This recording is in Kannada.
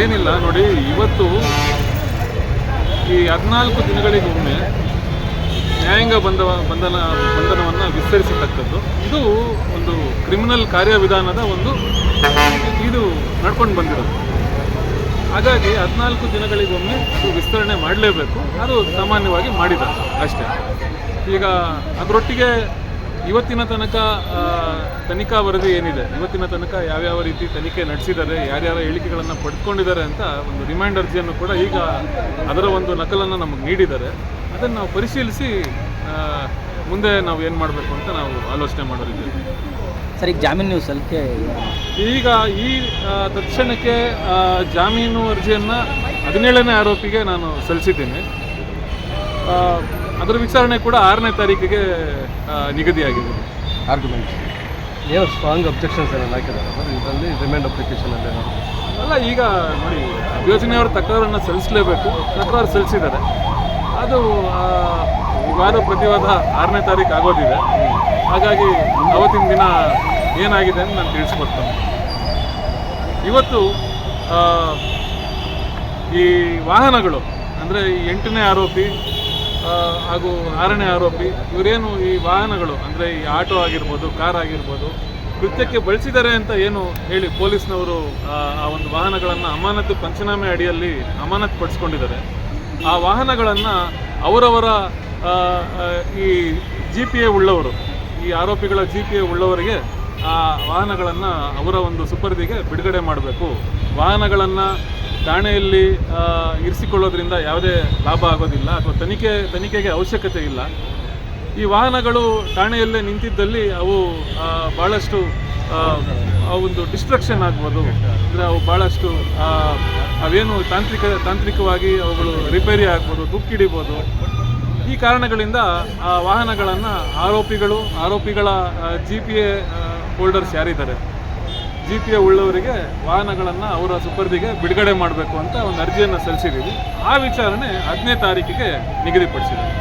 ಏನಿಲ್ಲ ನೋಡಿ, ಇವತ್ತು ಈ ಹದಿನಾಲ್ಕು ದಿನಗಳಿಗೊಮ್ಮೆ ನ್ಯಾಯಾಂಗ ಬಂಧ ಬಂಧನ ಬಂಧನವನ್ನು ವಿಸ್ತರಿಸತಕ್ಕದ್ದು. ಇದು ಒಂದು ಕ್ರಿಮಿನಲ್ ಕಾರ್ಯವಿಧಾನದ ಒಂದು ಇದು ನಡ್ಕೊಂಡು ಬಂದಿರೋದು. ಹಾಗಾಗಿ ಹದಿನಾಲ್ಕು ದಿನಗಳಿಗೊಮ್ಮೆ ಇದು ವಿಸ್ತರಣೆ ಮಾಡಲೇಬೇಕು. ಅದು ಸಾಮಾನ್ಯವಾಗಿ ಮಾಡಿದ್ದಾರೆ ಅಷ್ಟೇ. ಈಗ ಅದರೊಟ್ಟಿಗೆ ಇವತ್ತಿನ ತನಕ ತನಿಖಾ ವರದಿ ಏನಿದೆ? ಇವತ್ತಿನ ತನಕ ಯಾವ್ಯಾವ ರೀತಿ ತನಿಖೆ ನಡೆಸಿದ್ದಾರೆ ಯಾರ್ಯಾರ ಹೇಳಿಕೆಗಳನ್ನು ಪಡೆದುಕೊಂಡಿದ್ದಾರೆ ಅಂತ ಒಂದು ರಿಮೈಂಡ್ ಅರ್ಜಿಯನ್ನು ಕೂಡ ಈಗ ಅದರ ಒಂದು ನಕಲನ್ನು ನಮಗೆ ನೀಡಿದ್ದಾರೆ. ಅದನ್ನು ನಾವು ಪರಿಶೀಲಿಸಿ ಮುಂದೆ ನಾವು ಏನು ಮಾಡಬೇಕು ಅಂತ ನಾವು ಆಲೋಚನೆ ಮಾಡೋರಿದ್ದೀವಿ ಸರ್ ಈಗ ಜಾಮೀನು ನೀವು ಸಲ್ಲಿಕೆ ಈಗ ಈ ತಕ್ಷಣಕ್ಕೆ ಜಾಮೀನು ಅರ್ಜಿಯನ್ನು ಹದಿನೇಳನೇ ಆರೋಪಿಗೆ ನಾನು ಸಲ್ಲಿಸಿದ್ದೀನಿ. ಅದರ ವಿಚಾರಣೆ ಕೂಡ ಆರನೇ ತಾರೀಕಿಗೆ ನಿಗದಿಯಾಗಿದೆ. ಆರ್ಗ್ಯುಮೆಂಟ್ ಏನು ಸ್ಟ್ರಾಂಗ್ ಅಬ್ಜೆಕ್ಷನ್ಸ್ ಏನಾದ್ರು ಹಾಕಿದ್ದಾರೆ ಸರ್ ಇದರಲ್ಲಿ ರಿಮೈಂಡ್ ಅಪ್ಲಿಕೇಶನಲ್ಲಿ ಅಲ್ಲ ಈಗ ನೋಡಿ ಯೋಜನೆಯವರು ತಕರಾರನ್ನು ಸಲ್ಲಿಸಲೇಬೇಕು. ತಕರಾರು ಸಲ್ಲಿಸಿದ್ದಾರೆ. ಅದು ವಾದ ಪ್ರತಿವಾದ ಆರನೇ ತಾರೀಕು ಆಗೋದಿದೆ. ಹಾಗಾಗಿ ಅವತ್ತಿನ ದಿನ ಏನಾಗಿದೆ ಅಂತ ನಾನು ತಿಳಿಸ್ಕೊಡ್ತೇನೆ. ಇವತ್ತು ಈ ವಾಹನಗಳು ಅಂದರೆ ಈ ಎಂಟನೇ ಆರೋಪಿ ಹಾಗೂ ಆರನೇ ಆರೋಪಿ ಇವರೇನು ಈ ವಾಹನಗಳು ಅಂದರೆ ಈ ಆಟೋ ಆಗಿರ್ಬೋದು ಕಾರ್ ಆಗಿರ್ಬೋದು ಕೃತ್ಯಕ್ಕೆ ಬಳಸಿದ್ದಾರೆ ಅಂತ ಏನು ಹೇಳಿ ಪೊಲೀಸ್ನವರು ಆ, ಒಂದು ವಾಹನಗಳನ್ನು ಅಮಾನತು ಪಂಚನಾಮೆ ಅಡಿಯಲ್ಲಿ ಅಮಾನತು ಪಡಿಸ್ಕೊಂಡಿದ್ದಾರೆ ಆ ವಾಹನಗಳನ್ನು ಅವರವರ ಈ ಜಿ ಪಿ ಎ ಉಳ್ಳವರು ಈ ಆರೋಪಿಗಳ ಜಿ ಪಿ ಎ ಉಳ್ಳವರಿಗೆ ಆ ವಾಹನಗಳನ್ನು ಅವರ ಒಂದು ಸುಪರ್ದಿಗೆ ಬಿಡುಗಡೆ ಮಾಡಬೇಕು. ವಾಹನಗಳನ್ನು ಠಾಣೆಯಲ್ಲಿ ಇರಿಸಿಕೊಳ್ಳೋದ್ರಿಂದ ಯಾವುದೇ ಲಾಭ ಆಗೋದಿಲ್ಲ ಅಥವಾ ತನಿಖೆ ತನಿಖೆಗೆ ಅವಶ್ಯಕತೆ ಇಲ್ಲ. ಈ ವಾಹನಗಳು ಠಾಣೆಯಲ್ಲೇ ನಿಂತಿದ್ದಲ್ಲಿ ಅವು ಭಾಳಷ್ಟು ಆ, ಒಂದು ಡಿಸ್ಟ್ರಕ್ಷನ್ ಆಗ್ಬೋದು. ಅಂದರೆ ಅವು ಭಾಳಷ್ಟು ಅವೇನು ತಾಂತ್ರಿಕ ತಾಂತ್ರಿಕವಾಗಿ ಅವುಗಳು ರಿಪೇರಿ ಆಗ್ಬೋದು ದುಕ್ಕಿಡಿಬೋದು. ಈ ಕಾರಣಗಳಿಂದ ಆ ವಾಹನಗಳನ್ನು ಆರೋಪಿಗಳು ಆರೋಪಿಗಳ ಜಿ ಪಿ ಎ ಹೋಲ್ಡರ್ಸ್ ಯಾರಿದ್ದಾರೆ? ಜಿ ಪಿ ಎ ಉಳ್ಳವರಿಗೆ ವಾಹನಗಳನ್ನು ಅವರ ಸುಪರ್ದಿಗೆ ಬಿಡುಗಡೆ ಮಾಡಬೇಕು ಅಂತ ಒಂದು ಅರ್ಜಿಯನ್ನು ಸಲ್ಲಿಸಿದ್ದೀವಿ. ಆ ವಿಚಾರಣೆ ಹದಿನೈದು ತಾರೀಕಿಗೆ ನಿಗದಿಪಡಿಸಿದ್ದೀವಿ